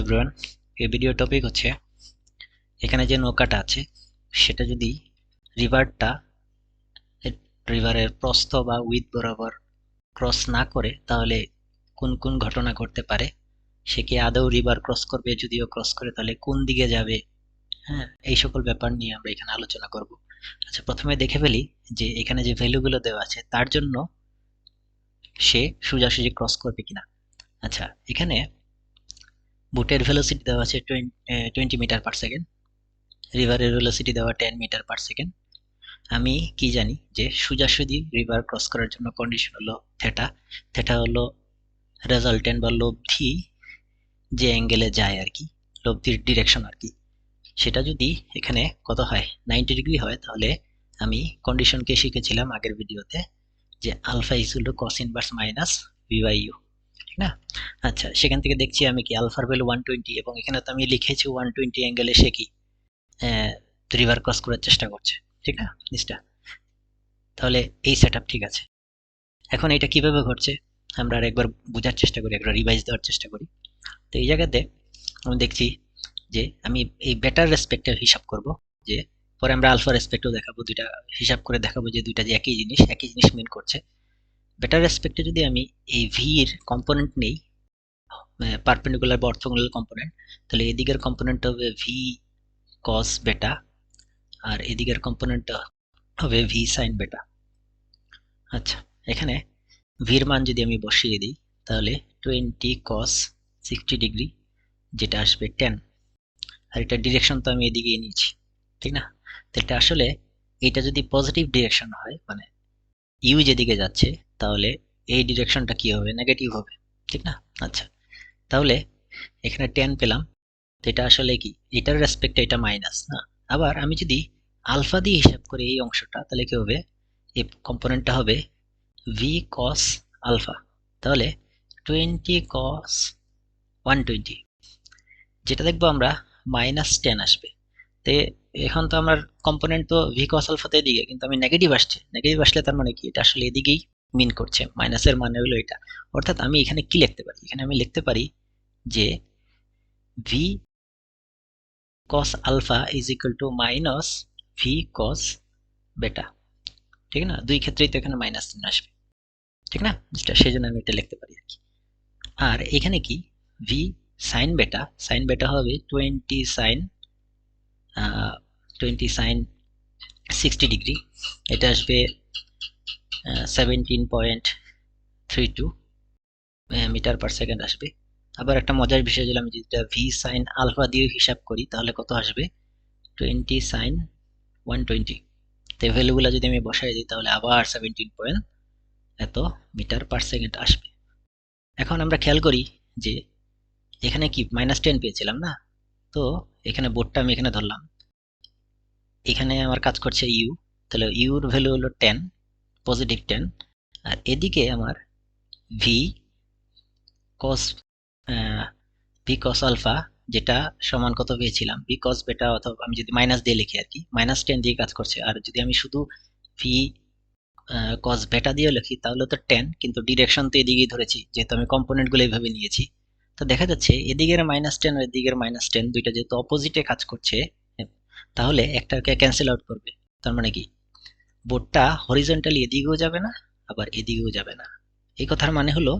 Everyone এই video topic হচ্ছে এখানে যে নৌকাটা আছে, সেটা যদি রিভারটা রিভারের প্রস্থ বা উইথ বরাবর ক্রস না করে, তাহলে কোন কোন ঘটনা ঘটতে পারে? সে কি আদৌ রিভার ক্রস করবে? যদিও ক্রস করে, তাহলে কোন দিকে যাবে? হ্যাঁ এই সকল ব্যাপার নিয়ে আমরা এখানে আলোচনা করব। আচ্ছা প্রথমে দেখে ফেলি যে এখানে যে ভ্যালুগুলো দেওয়া আছে, তার জন্য সে সোজাসুজি ক্রস করবে কিনা। আচ্ছা এখানে বুটের ভেলোসিটি দেওয়া আছে টোয়েন্টি মিটার পার সেকেন্ড রিভারের ভেলোসিটি দেওয়া টেন মিটার পার সেকেন্ড আমি কি জানি যে সোজাসুজি রিভার ক্রস করার জন্য কন্ডিশন হলো থেটা থেটা হলো রেজাল্টেন্ট বা লব্ধি যে অ্যাঙ্গেলে যায় আর কি, লব্ধির ডিরেকশন আর কি। সেটা যদি এখানে কত হয়? নাইনটি ডিগ্রি হয়, তাহলে আমি কন্ডিশনকে শিখেছিলাম আগের ভিডিওতে যে alpha is to cos inverse minus V by U না? আচ্ছা সেখান থেকে দেখছি আমি কি আলফার ভ্যালু ওয়ান টোয়েন্টি এবং এখানে তো আমি লিখেছি ওয়ান টোয়েন্টি অ্যাঙ্গেলে সে কি? রিভার ক্রস করার চেষ্টা করছে, ঠিক না? জিনিসটা তাহলে এই সেট ঠিক আছে। এখন এটা কীভাবে ঘটছে? আমরা আরেকবার বোঝার চেষ্টা করি, একবার রিভাইজ দেওয়ার চেষ্টা করি। তো এই জায়গাতে আমি দেখছি যে আমি এই বেটার রেসপেক্টের হিসাব করব, যে পরে আমরা আলফা রেসপেক্টও দেখাবো, দুইটা হিসাব করে দেখাবো যে দুইটা যে একই জিনিস একই জিনিস মিন করছে। বেটার রেসপেক্টে যদি আমি এই ভির কম্পোনেন্ট নেই পারপেন্ডিকুলার বা অর্থোগোনাল কম্পোনেন্ট তাহলে এদিকের কম্পোনেন্ট হবে ভি কস বেটা আর এদিকের কম্পোনেন্ট হবে ভি সাইন বেটা আচ্ছা এখানে ভির মান যদি আমি বসিয়ে দিই, তাহলে টোয়েন্টি কস সিক্সটি ডিগ্রি যেটা আসবে টেন আর এটা ডিরেকশন তো আমি এদিকে নিয়েছি, ঠিক না? তো এটা আসলে এটা যদি পজিটিভ ডিরেকশন হয় মানে ইউ যেদিকে যাচ্ছে তাহলে এই ডিরেকশনটা কি হবে? নেগেটিভ হবে, ঠিক না? আচ্ছা তাহলে এখানে টেন পেলাম। তো এটা আসলে কি? এটার রেসপেক্টে এটা মাইনাস না? আবার আমি যদি আলফা দিয়ে হিসাব করি এই অংশটা, তাহলে কি হবে? এই কম্পোনেন্টটা হবে ভি কস আলফা তাহলে টোয়েন্টি কস ওয়ান টোয়েন্টি যেটা দেখব আমরা মাইনাস টেন আসবে। তো এখন তো আমার কম্পোনেন্ট তো ভি কস আলফাতে এদিকে, কিন্তু আমি নেগেটিভ আসছে। নেগেটিভ আসলে তার মানে কি? এটা আসলে এদিকেই মিন করছে। মাইনাসের মানে হলো এটা। অর্থাৎ আমি এখানে কি লিখতে পারি? এখানে আমি লিখতে পারি যে V cos alpha is equal to minus V cos beta ঠিক না? দুই ক্ষেত্রেই তো এখানে মাইনাস চিহ্ন আসবে। ঠিক না? সেই জন্য আমি এটা লিখতে পারি আর কি। আর এখানে কি? ভি সাইন বেটা সাইন বেটা হবে twenty sine twenty sine sixty degree এটা আসবে seventeen point three two metre per second আসবে। আবার একটা মজার বিষয় যদি আমি যদি ভি সাইন আলফা দিয়ে হিসাব করি, তাহলে কত আসবে? টোয়েন্টি সাইন ওয়ান টোয়েন্টি তো ভ্যালুগুলো যদি আমি বসাই দিই, তাহলে আবার সেভেন্টিন পয়েন্ট এত মিটার পার সেকেন্ড আসবে। এখন আমরা খেয়াল করি যে, এখানে কি মাইনাস টেন পেয়েছিলাম না? তো এখানে বোর্ডটা আমি এখানে ধরলাম। এখানে আমার কাজ করছে ইউ তাহলে ইউর ভ্যালু হলো টেন পজিটিভ টেন আর এদিকে আমার V cos V cos alpha যেটা সমান কত পেয়েছিলাম? ভি কস বেটা অথবা আমি যদি মাইনাস দিয়ে লিখি আর কি মাইনাস টেন দিয়ে কাজ করছে। আর যদি আমি শুধু ভি কস বেটা দিয়ে লিখি, তাহলে তো টেন কিন্তু ডিরেকশন তো এদিকেই ধরেছি, যেহেতু আমি কম্পোনেন্টগুলো এইভাবে নিয়েছি। তো দেখা যাচ্ছে এদিকের মাইনাস টেন আর এদিকের মাইনাস টেন দুইটা যেহেতু অপোজিটে কাজ করছে, তাহলে একটাকে ক্যান্সেল আউট করবে। তার মানে কি? বোর্ডটা হরিজেন্টালি এদিকেও যাবে না, আবার এদিকেও যাবে না। এই কথার মানে হলো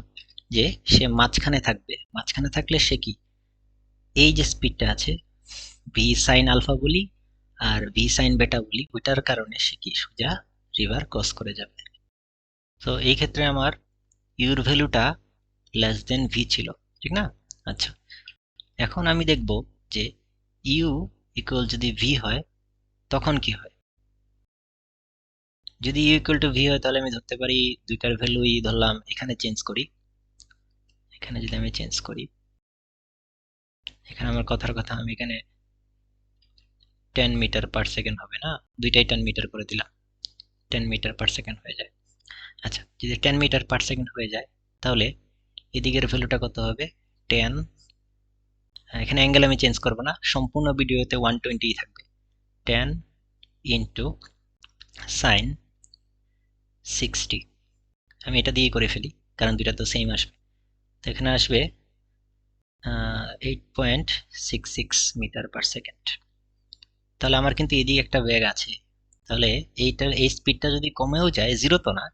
যে সে মাঝখানে থাকবে। মাঝখানে থাকলে সে কি? এই যে স্পিডটা আছে ভি সাইন আলফা বলি আর ভি সাইন বেটা বলি, ওইটার কারণে সে কি সোজা রিভার ক্রস করে যাবে। তো এই ক্ষেত্রে আমার ইউর ভ্যালুটা লেস দেন ভি ছিল, ঠিক না? আচ্ছা এখন আমি দেখব যে ইউ ইকুয়াল যদি ভি হয়, তখন কি হয়? যদি ইউ ইকুয়াল টু ভি হয়, তাহলে আমি ধরতে পারি দুইটার ভ্যালুই ধরলাম, এখানে চেঞ্জ করি। এখানে যদি আমি চেঞ্জ করি, এখানে আমার কথার কথা, আমি এখানে টেন মিটার পার সেকেন্ড হবে না? দুইটাই টেন মিটার করে দিলাম। টেন মিটার পার সেকেন্ড হয়ে যায়। আচ্ছা যদি টেন মিটার পার সেকেন্ড হয়ে যায়, তাহলে এদিকের ভ্যালুটা কত হবে? টেন এখানে অ্যাঙ্গেল আমি চেঞ্জ করব না, সম্পূর্ণ ভিডিওতে ওয়ান টোয়েন্টি থাকবে। টেন ইন্টু সাইন সিক্সটি আমি এটা দিয়ে করে ফেলি, কারণ দুইটা তো সেম আসবে। তো এখানে আসবে eight point six six metre per second তাহলে আমার কিন্তু এদিকে একটা ব্যাগ আছে। তাহলে এইটার, এই স্পিডটা যদি কমেও যায় জিরো তো না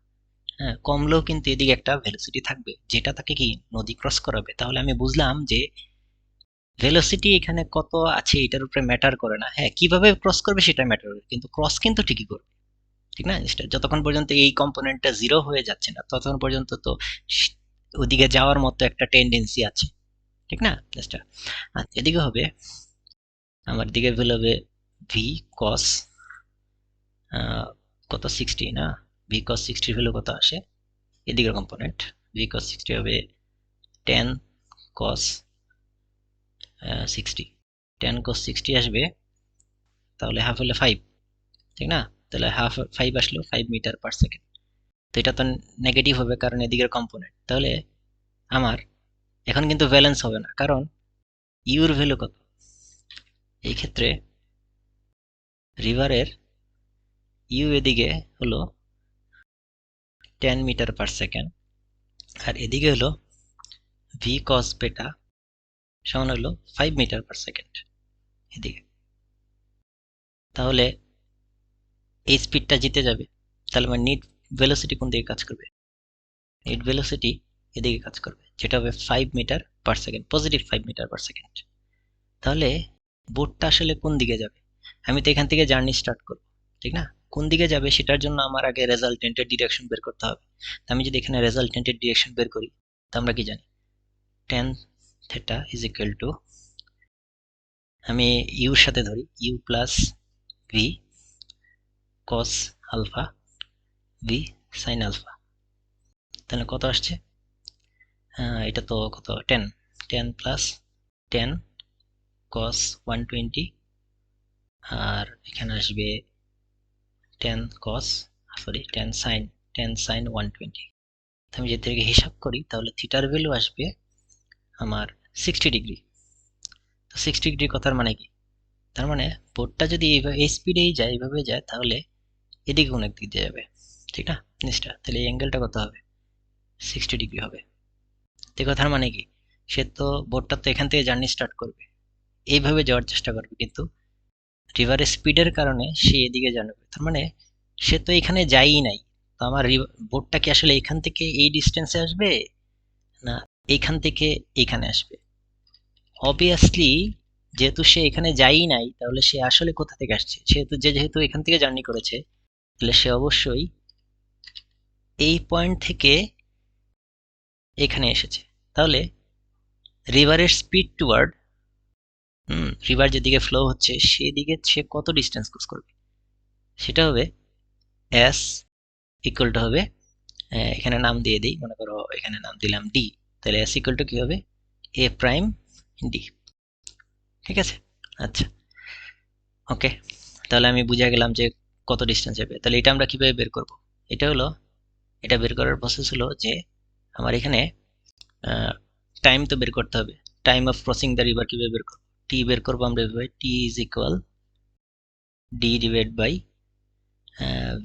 হ্যাঁ কমলেও কিন্তু এদিকে একটা ভেলোসিটি থাকবে। যেটা তাকে কি নদী ক্রস করাবে? তাহলে আমি বুঝলাম যে ভেলোসিটি এখানে কত আছে, এটার উপরে ম্যাটার করে না। হ্যাঁ কীভাবে ক্রস করবে সেটা ম্যাটার করে, কিন্তু ক্রস কিন্তু ঠিকই করবে। ঠিক না? জিনিসটা যতক্ষণ পর্যন্ত এই কম্পোনেন্টটা জিরো হয়ে যাচ্ছে না, ততক্ষণ পর্যন্ত তো ওদিকে যাওয়ার মতো একটা টেন্ডেন্সি আছে। ঠিক না? জিনিসটা আচ্ছা এদিকে হবে, আমার দিকে ভ্যালু হবে ভি কস কত? সিক্সটি না? ভি কস সিক্সটির ভ্যালু কত আসে? এদিকের কম্পোনেন্ট ভি কস সিক্সটি হবে ten cos sixty ten cos sixty আসবে, তাহলে হাফ হলে ফাইভ ঠিক না? তাহলে হাফ ফাইভ আসলো ফাইভ মিটার পার সেকেন্ড তো এটা তো নেগেটিভ হবে কারণ এদিকের কম্পোনেন্ট তাহলে আমার এখন কিন্তু ব্যালেন্স হবে না, কারণ ইউর ভ্যালু কত? এই ক্ষেত্রে রিভারের ইউ এদিকে হলো টেন মিটার পার সেকেন্ড আর এদিকে হলো ভি কস বেটা সমান হলো ফাইভ মিটার পার সেকেন্ড এদিকে। তাহলে এই স্পিডটা জিতে যাবে, তাহলে আমার নিট ভেলোসিটি কোন দিকে কাজ করবে? নিট ভেলোসিটি এদিকে কাজ করবে, যেটা হবে five metre per second positive five metre per second তাহলে বোটটা আসলে কোন দিকে যাবে? আমি তো এখান থেকে জার্নি স্টার্ট করব, ঠিক না? কোন দিকে যাবে সেটার জন্য আমার আগে রেজাল্টেন্টের ডিরেকশন বের করতে হবে। আমি যদি এখানে রেজাল্টেন্টের ডিরেকশন বের করি, তা আমরা কি জানি? Tan theta is equal to আমি ইউর সাথে ধরি U plus V cos alpha V sine alpha তাহলে কত আসছে? এটা তো কত? Tan ten plus ten cos one twenty আর এখানে আসবে ten cos sorry ten sine ten sine one twenty আমি যদি থেকে হিসাব করি, তাহলে থিটার ভ্যালু আসবে আমার সিক্সটি ডিগ্রি তো সিক্সটি ডিগ্রি কথার মানে কি? তার মানে বোর্ডটা যদি এই স্পিডেই যায়, এইভাবে যায়, তাহলে এদিকে অনেক দিক দিয়ে যাবে। ঠিক না? জিনিসটা। তাহলে এই অ্যাঙ্গেলটা কত হবে? সিক্সটি ডিগ্রি হবে। তো কথার মানে কি? সে তো বোটটা তো এখান থেকে জার্নি স্টার্ট করবে। এইভাবে যাওয়ার চেষ্টা করবে। কিন্তু রিভারের স্পিডের কারণে সে এদিকে জানবে তার মানে সে তো এখানে যায়ই নাই। তো আমার বোটটা কি আসলে এখান থেকে এই ডিস্টেন্সে আসবে? না এইখান থেকে এখানে আসবে। অবভিয়াসলি যেহেতু সে এখানে যায়ই নাই, তাহলে সে আসলে কোথা থেকে আসছে? সেহেতু যে যেহেতু এখান থেকে জার্নি করেছে তাহলে সে অবশ্যই এই পয়েন্ট থেকে এখানে এসেছে। তাহলে রিভারের স্পিড টুয়ার্ড হুম রিভার যেদিকে ফ্লো হচ্ছে, সেদিকে সে কত ডিস্টেন্স ক্রস করবে? সেটা হবে এস ইকুয়াল টু হবে এখানে নাম দিয়ে দিই, মনে করো এখানে নাম দিলাম ডি তাহলে এস ইকুয়াল টু কী হবে? এ প্রাইম ডি ঠিক আছে? আচ্ছা ওকে তাহলে আমি বুঝে গেলাম যে কত ডিস্টেন্স যাবে? তাহলে এটা আমরা কীভাবে বের করব? এটা হলো, এটা বের করার প্রসেস হলো যে আমার এখানে টাইম তো বের করতে হবে। Time of crossing the river কীভাবে বের করব? টি বের করব আমরা এভাবে। T is equal D divide by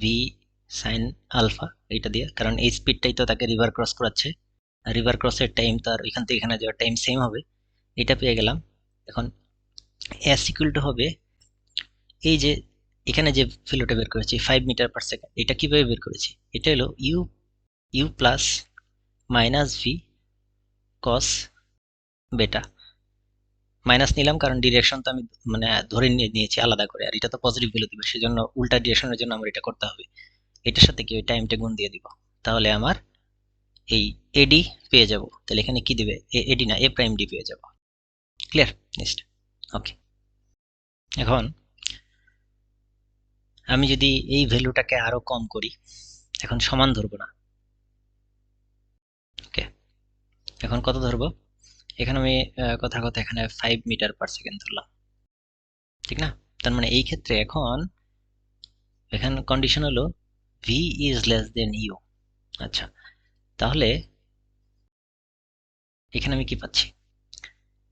V sine alpha এইটা দিয়ে। কারণ এই স্পিডটাই তো তাকে রিভার ক্রস করাচ্ছে। রিভার ক্রসের টাইম তার এখান থেকে এখানে যাওয়ার টাইম সেম হবে। এটা পেয়ে গেলাম। এখন এস ইকুয়াল টু হবে এই যে এখানে যে ফিলোটা বের করেছি ফাইভ মিটার পার সেকেন্ড এটা কীভাবে বের করেছি? এটা হলো U U plus minus V cos beta minus নিলাম কারণ ডিরেকশন তো আমি মানে ধরে নিয়ে নিয়েছি আলাদা করে, আর এটা তো পজিটিভ ভ্যালু দিবে, সেজন্য উল্টা ডিরেকশনের জন্য আমার এটা করতে হবে। এটার সাথে কি ওই টাইমটা গুণ দিয়ে দিব? তাহলে আমার এই এডি পেয়ে যাব। তাহলে এখানে কি দিবে? এডি না এ প্রাইম ডি পেয়ে যাব। ক্লিয়ার নেক্সট ওকে এখন আমি যদি এই ভ্যালুটাকে আরও কম করি, এখন সমান ধরবো না। ওকে এখন কত ধরবো? এখানে আমি কথা কথা এখানে ফাইভ মিটার পার সেকেন্ড ধরলাম। ঠিক না? তার মানে এই ক্ষেত্রে এখন, এখানে কন্ডিশন হলো V is less than U আচ্ছা তাহলে এখানে আমি কি পাচ্ছি?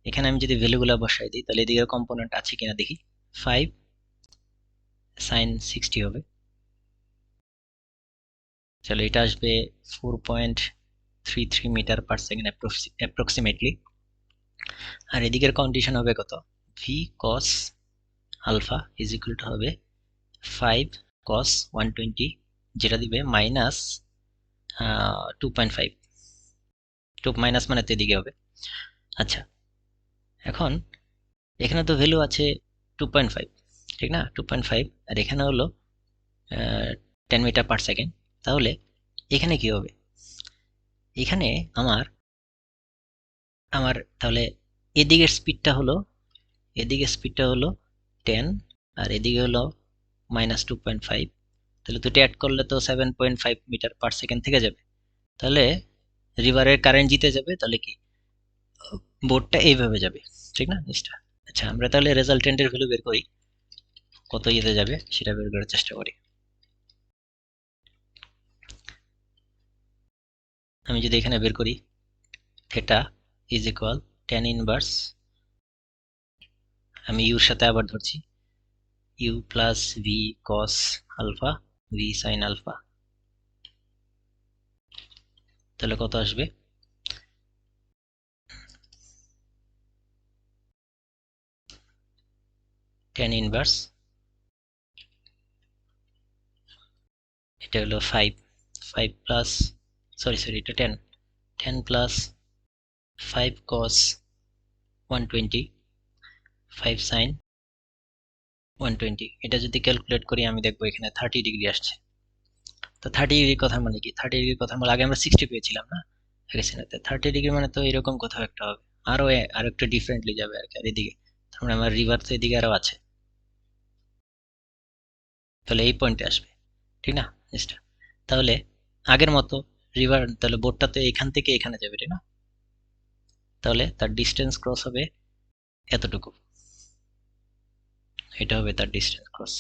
এখানে আমি যদি ভ্যালুগুলো বসাই দিই, তাহলে এদিকে কম্পোনেন্ট আছে কিনা দেখি? ফাইভ সাইন সিক্সটি হবে। চলো এটা আসবে four point three three metre per second approximately আর এদিকের কন্ডিশন হবে কত? ভি কস আলফা ইজ হবে ফাইভ কস ওয়ান টোয়েন্টি যেটা দিবে minus two point five two minus মানে তো এদিকে হবে। আচ্ছা এখন এখানে তো ভ্যালু আছে টু পয়েন্ট ফাইভ ঠিক না? টু পয়েন্ট ফাইভ আর এখানে হলো টেন মিটার পার সেকেন্ড তাহলে এখানে কি হবে? এখানে আমার আমার তাহলে এদিকের স্পিডটা হলো, এদিকের স্পিডটা হলো টেন আর এদিকে হলো মাইনাস টু পয়েন্ট ফাইভ তাহলে দুটো অ্যাড করলে তো seven point five metre per second থেকে যাবে। তাহলে রিভারের কারেন্ট জিতে যাবে, তাহলে কি? বোর্ডটা এইভাবে যাবে, ঠিক না? জিনিসটা আচ্ছা আমরা তাহলে রেজাল্টেন্টের ভ্যালু বের করি। কত ইয়েতে যাবে সেটা বের করার চেষ্টা করি। আমি যদি এখানে বের করি theta is equal tan inverse আমি ইউর সাথে আবার ধরছি U plus V cos alpha V sine alpha তাহলে কত আসবে? টেন ইনভার্স এটা হলো five five plus sorry sorry এটা tan ten plus five cos one twenty five sine one twenty এটা যদি ক্যালকুলেট করি, আমি দেখব এখানে থার্টি ডিগ্রি আসছে। তো থার্টি ডিগ্রির কথা মানে কি? থার্টি ডিগ্রির কথা মানে আগে আমরা সিক্সটি পেয়েছিলাম না? হেক্সিনাতে থার্টি ডিগ্রি মানে তো এরকম কোথাও একটা হবে। আরও আরও একটু ডিফারেন্টলি যাবে আর কি, আর এদিকে। তার মানে আমার রিভার তো এদিকে আরও আছে। তাহলে এই পয়েন্টে আসবে। ঠিক না জিনিসটা তাহলে আগের মতো রিভার তাহলে বোটটা তো এখান থেকে এখানে যাবে ঠিক না? তাহলে তার ডিস্টেন্স ক্রস হবে এতটুকু। এটা হবে তার ডিস্টেন্স ক্রস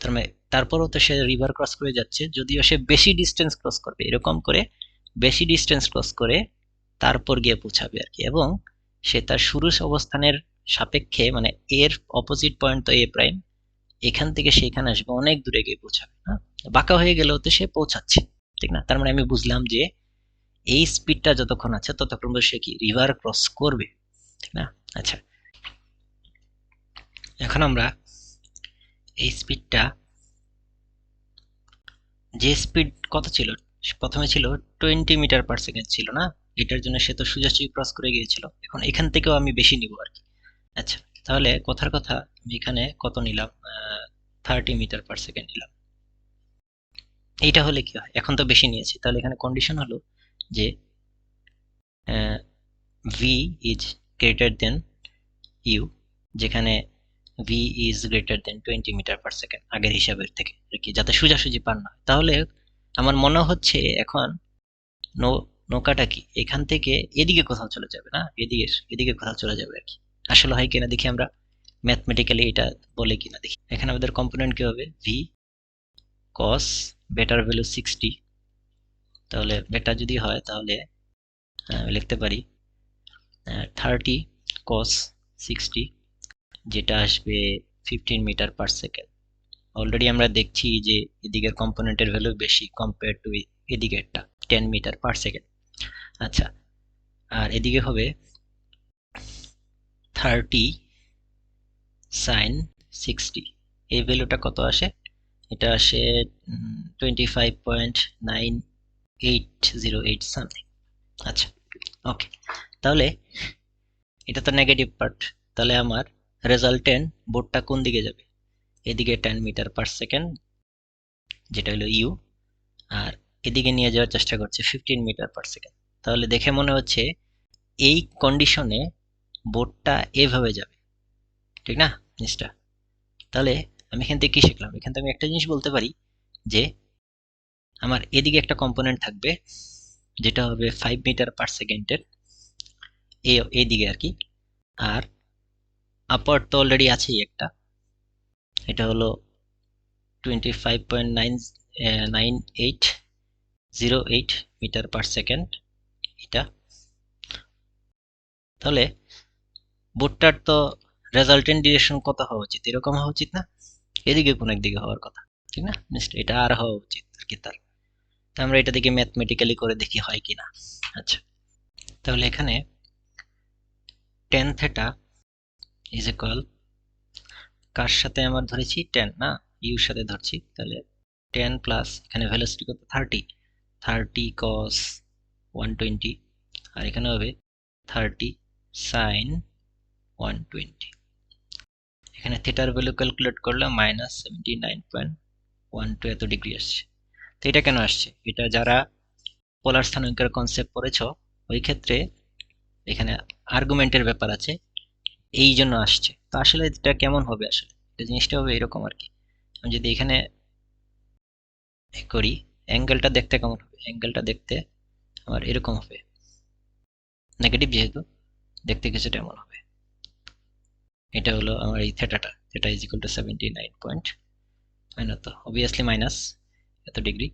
তার মানে তারপরও তো সে রিভার ক্রস করে যাচ্ছে, যদিও সে বেশি ডিস্টেন্স ক্রস করবে, এরকম করে বেশি ডিস্টেন্স ক্রস করে তারপর গিয়ে পৌঁছাবে আর কি। এবং সে তার শুরু অবস্থানের সাপেক্ষে মানে এর অপোজিট পয়েন্ট তো এ প্রাইম এখান থেকে সেখানে আসবে, অনেক দূরে গিয়ে পৌঁছাবে না বাঁকা হয়ে গেলেও তো সে পৌঁছাচ্ছে, ঠিক না? তার মানে আমি বুঝলাম যে এই স্পিডটা যতক্ষণ আছে, ততক্ষণ সে কি রিভার ক্রস করবে, ঠিক না? আচ্ছা। এখন আমরা এই স্পিডটা যে স্পিড কত ছিল? প্রথমে ছিল টোয়েন্টি মিটার পার সেকেন্ড ছিল, না? এটার জন্য সে তো সোজাসুজি ক্রস করে গিয়েছিল। এখন এখান থেকেও আমি বেশি নিব আর কি। আচ্ছা। তাহলে কথার কথা আমি এখানে কত নিলাম? থার্টি মিটার পার সেকেন্ড নিলাম। এইটা হলে কি হয়? এখন তো বেশি নিয়েছি। তাহলে এখানে কন্ডিশন হলো যে V is greater than U যেখানে V is greater than twenty metre per second আগের হিসাবের থেকে আর কি, যাতে সোজাসুজি পান না তাহলে আমার মনে হচ্ছে এখন নৌ, নৌকাটা কি এখান থেকে এদিকে কোথাও চলে যাবে না? এদিকে এদিকে কোথাও চলে যাবে আর কি। আসলে হয় কিনা দেখি আমরা। ম্যাথমেটিক্যালি এটা বলে কিনা দেখি। এখানে আমাদের কম্পোনেন্ট কি হবে? ভি কস বেটার ভ্যালু সিক্সটি তাহলে বেটা যদি হয় তাহলে লিখতে পারি থার্টি কস সিক্সটি যেটা আসবে fifteen metre per second already আমরা দেখছি যে এদিকের কম্পোনেন্টের ভ্যালু বেশি কম্পেয়ার টু এদিকেরটা টেন মিটার পার সেকেন্ড আচ্ছা আর এদিকে হবে থার্টি সাইন সিক্সটি এই ভ্যালুটা কত আসে? এটা আসে twenty five point nine eight zero eight something আচ্ছা ওকে তাহলে এটা তো নেগেটিভ পার্ট তাহলে আমার রেজাল্টেন্ট বোর্ডটা কোন দিকে যাবে? এদিকে টেন মিটার পার সেকেন্ড যেটা হলো ইউ আর এদিকে নিয়ে যাওয়ার চেষ্টা করছে ফিফটিন মিটার পার সেকেন্ড তাহলে দেখে মনে হচ্ছে এই কন্ডিশনে বোর্ডটা এভাবে যাবে। ঠিক না জিনিসটা তাহলে আমি এখান থেকে কী শিখলাম? এখান থেকে আমি একটা জিনিস বলতে পারি যে, আমার এদিকে একটা কম্পোনেন্ট থাকবে, যেটা হবে ফাইভ মিটার পার সেকেন্ডের এই দিকে আর কি। আর আপার তো অলরেডি আছেই একটা। এটা হলো twenty five point nine nine eight zero eight metre per second এটা। তাহলে বোর্ডটার তো রেজাল্টেন্ট ডিরেকশন কত হওয়া উচিত? এরকম হওয়া উচিত না? এদিকে কোন একদিকে হওয়ার কথা, ঠিক না? এটা আর হওয়া উচিত আর কি তার। আমরা এটা দেখি ম্যাথমেটিক্যালি করে দেখি হয় কিনা। আচ্ছা তাহলে এখানে টেন থেটা ইজ ইকুয়াল কার সাথে আমার ধরেছি? টেন না? ইউর সাথে ধরছি। তাহলে টেন প্লাস এখানে ভ্যালোসিটি কত? Thirty thirty cos one twenty আর এখানে হবে থার্টি সাইন ওয়ান টোয়েন্টি এখানে থিটার ভ্যালু ক্যালকুলেট করলে minus seventy nine point one two এত ডিগ্রি আসছে। তো এটা কেন আসছে? এটা যারা পোলার স্থানাঙ্কের কনসেপ্ট পড়েছ, ওই ক্ষেত্রে এখানে আর্গুমেন্টের ব্যাপার আছে, এই জন্য আসছে। তো আসলে এটা কেমন হবে আসলে? এটা জিনিসটা হবে এরকম আর কি। আমি যদি এখানে করি অ্যাঙ্গেলটা দেখতে কেমন হবে? অ্যাঙ্গেলটা দেখতে আমার এরকম হবে। নেগেটিভ যেহেতু, দেখতে কিছুটা এমন হবে। এটা হলো আমার এই থেটাটা theta is equal to seventy nine point minus তো? অবভিয়াসলি মাইনাস এত ডিগ্রি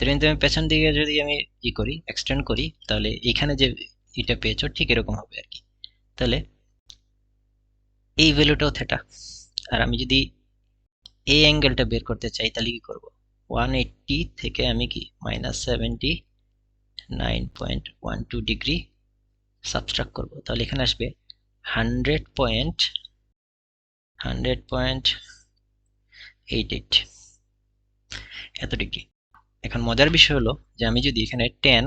তো কিন্তু আমি পেছন দিকে যদি আমি ই করি এক্সটেন্ড করি, তাহলে এখানে যে এটা পেয়েছ, ঠিক এরকম হবে আর কি। তাহলে এই ভ্যালুটাও থেটা আর আমি যদি এই অ্যাঙ্গেলটা বের করতে চাই, তাহলে কি করব? ওয়ান এইট্টি থেকে আমি কি? Minus seventy nine point one two degree subtract করব। তাহলে এখানে আসবে hundred point hundred point eight eight এত ডিগ্রি এখন মজার বিষয় হলো যে আমি যদি এখানে tan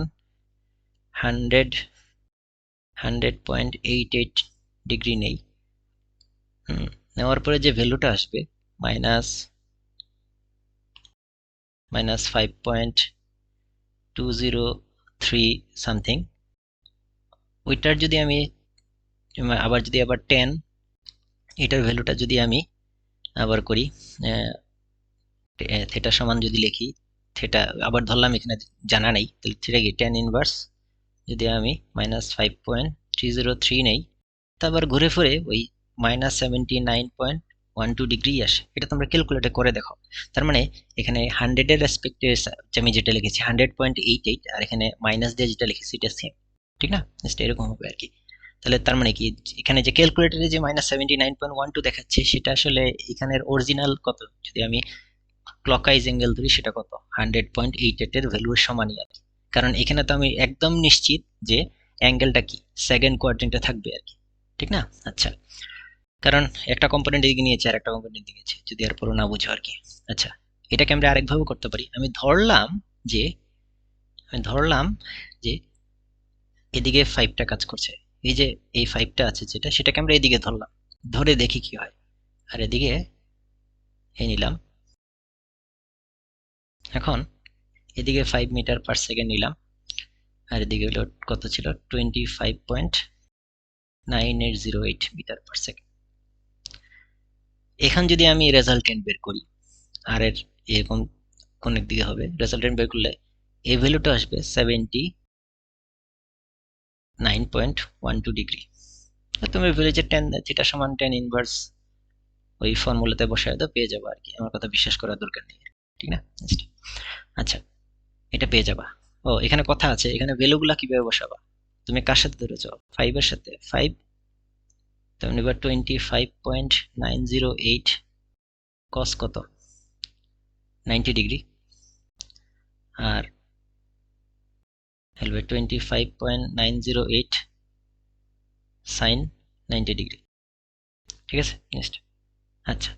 hundred hundred point eight eight degree নেই নেওয়ার পরে যে ভ্যালুটা আসবে minus minus five point two zero three something ওইটার যদি আমি, আবার যদি আবার টেন এটার ভ্যালুটা যদি আমি আবার করি থেটা সমান যদি লিখি থেটা আবার ধরলাম এখানে জানা নেই, তাহলে থ্রি কি টেন ইনভার্স যদি আমি minus five point three zero three নেই তারপর ঘুরে ফিরে ওই minus seventy nine point one two degree আসে। এটা তোমরা ক্যালকুলেটে করে দেখো। তার মানে এখানে হান্ড্রেডের রেসপেক্টে আমি যেটা লিখেছি হান্ড্রেড পয়েন্ট এইট এইট আর এখানে মাইনাস দিয়ে যেটা লিখেছি এটা সেম ঠিক না? এরকম হবে আর কি। তাহলে তার মানে কি? এখানে যে ক্যালকুলেটারে যে minus seventy nine point one two দেখাচ্ছে, সেটা আসলে এখানের অরিজিনাল কত? যদি আমি ক্লকাইজ অ্যাঙ্গেল ধরি, সেটা কত? হান্ড্রেড পয়েন্ট এইট এইটের ভ্যালুর সমানই আর কি। কারণ এখানে তো আমি একদম নিশ্চিত যে অ্যাঙ্গেলটা কি? সেকেন্ড কোয়ার্টেন্টে থাকবে আর কি। ঠিক না? আচ্ছা। কারণ একটা কম্পোনেন্ট এদিকে নিয়েছে আর একটা কম্পোনেন্ট দিয়েছে যদি আর পুরো না বুঝো আর কি। আচ্ছা। এটাকে আমরা আরেকভাবে করতে পারি। আমি ধরলাম যে, আমি ধরলাম যে এদিকে ফাইভটা কাজ করছে। এই যে এই ফাইভটা আছে যেটা, সেটাকে আমরা এদিকে ধরলাম। ধরে দেখি কি হয়। আর এদিকে এই নিলাম। এখন এদিকে ফাইভ মিটার পার সেকেন্ড নিলাম। আর এদিকে হলো কত ছিল? Twenty five point nine eight zero eight metre per second এখান যদি আমি রেজাল্টেন্ট বের করি আর এর এরকম কোন দিকে হবে? রেজাল্টেন্ট বের করলে এই ভ্যালুটা আসবে seventy nine point one two degree তুমি ভেবে যে টেন থিটা সমান টেন ইনভার্স ওই ফর্মুলাতে বসায় তো পেয়ে যাব আর কি। আমার কথা বিশ্বাস করার দরকার নেই। ঠিক না? আচ্ছা এটা পেয়ে যাবা। ও, এখানে কথা আছে, এখানে ভ্যালুগুলা কীভাবে বসাবা? তুমি কার সাথে ধরেছ? ফাইভের সাথে। ফাইভ তেমনি এবার twenty five point nine zero eight cos কত? নাইনটি ডিগ্রি আর হেলবে twenty five point nine zero eight sine degree ঠিক আছে? নেক্সট আচ্ছা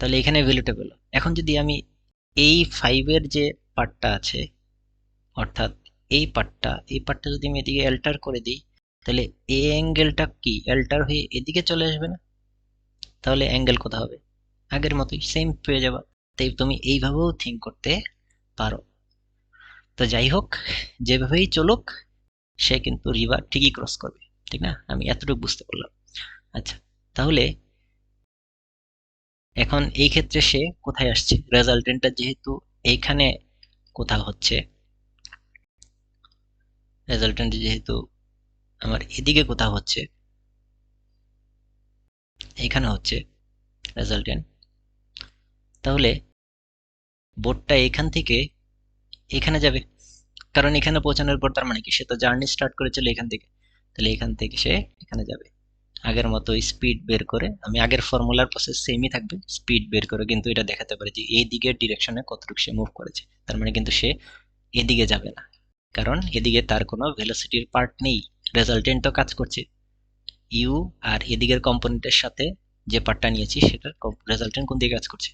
তাহলে এখানে ভ্যালুটা পেল। এখন যদি আমি এই ফাইভের যে পার্টটা আছে, অর্থাৎ এই পার্টটা এই পার্টটা যদি আমি এদিকে অ্যাল্টার করে দিই, তাহলে এই অ্যাঙ্গেলটা কি? অ্যাল্টার হয়ে এদিকে চলে আসবে না? তাহলে অ্যাঙ্গেল কোথা হবে? আগের মতোই সেম পেয়ে যাবা। তাই তুমি এইভাবেও থিঙ্ক করতে পারো। তো যাই হোক, যেভাবেই চলুক, সে কিন্তু রিভার ঠিকই ক্রস করবে, ঠিক না? আমি এতটুকু বুঝতে পারলাম। আচ্ছা তাহলে এখন এই ক্ষেত্রে সে কোথায় আসছে? রেজাল্টেন্টটা যেহেতু এইখানে কোথাও হচ্ছে রেজাল্টেন্ট যেহেতু আমার এদিকে কোথাও হচ্ছে এখানে হচ্ছে রেজাল্টেন্ট তাহলে বোর্ডটা এখান থেকে এখানে যাবে। কারণ এখানে পৌঁছানোর পর তার মানে কি? সে তো জার্নি স্টার্ট করেছিল এখান থেকে। তাহলে এখান থেকে সে এখানে যাবে। আগের মতো স্পিড বের করে, আমি আগের ফর্মুলার প্রসেস সেমই থাকবে স্পিড বের করে কিন্তু এটা দেখাতে পারে যে এই দিকের ডিরেকশনে কতটুকু সে মুভ করেছে। তার মানে কিন্তু সে এদিকে যাবে না। কারণ এদিকে তার কোনো ভেলোসিটির পার্ট নেই। রেজাল্টেন্ট তো কাজ করছে। ইউ আর এদিকের কম্পোনেন্টের সাথে যে পার্টটা নিয়েছি, সেটার রেজাল্টেন্ট কোন দিকে কাজ করছে?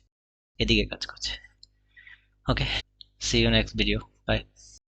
এদিকে কাজ করছে। Okay see you next video bye